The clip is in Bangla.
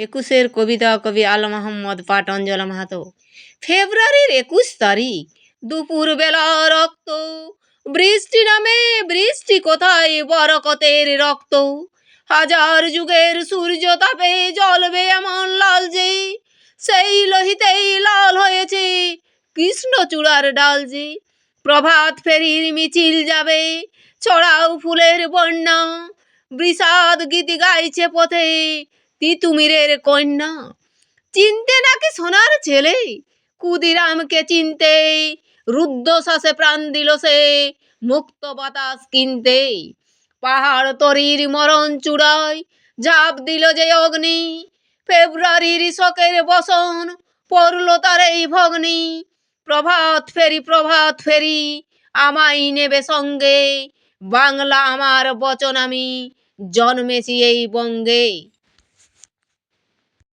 একুশের কবিতা কবি আল মোহাম্মদ পাট অঞ্জলা মাহাতো। ফেব্রুয়ারির একুশ তারিখ, দুপুরবেলা রক্ত। বৃষ্টি নামে, বৃষ্টি কোথায়? বরকতের রক্ত। হাজার যুগের সূর্য তাপে জ্বলবে এমন লাল যে, সেই লোহিতেই লাল হয়েছে কৃষ্ণচূড়ার ডাল যে। প্রভাত ফেরির মিছিল যাবে, ছড়াও ফুলের বন্যা। বিষাদ গীতি গাইছে পথে তিতুমিরের কন্যা। চিনতে নাকি সোনার ছেলে? ক্ষুদিরামকে চিনতে রুদ্ধশ্বাসে প্রাণ দিল সে মুক্ত বাতাস কিনতে। পাহাড় তরির মরণ চূড়ায় ঝাঁপ দিল যে অগ্নি। ফেব্রুয়ারির শোকের বসন পড়ল তার এই ভগ্নি। প্রভাত ফেরি প্রভাত ফেরি, আমায় নেবে সঙ্গে। বাংলা আমার বচন আমি, জন্মেছি এই বঙ্গে।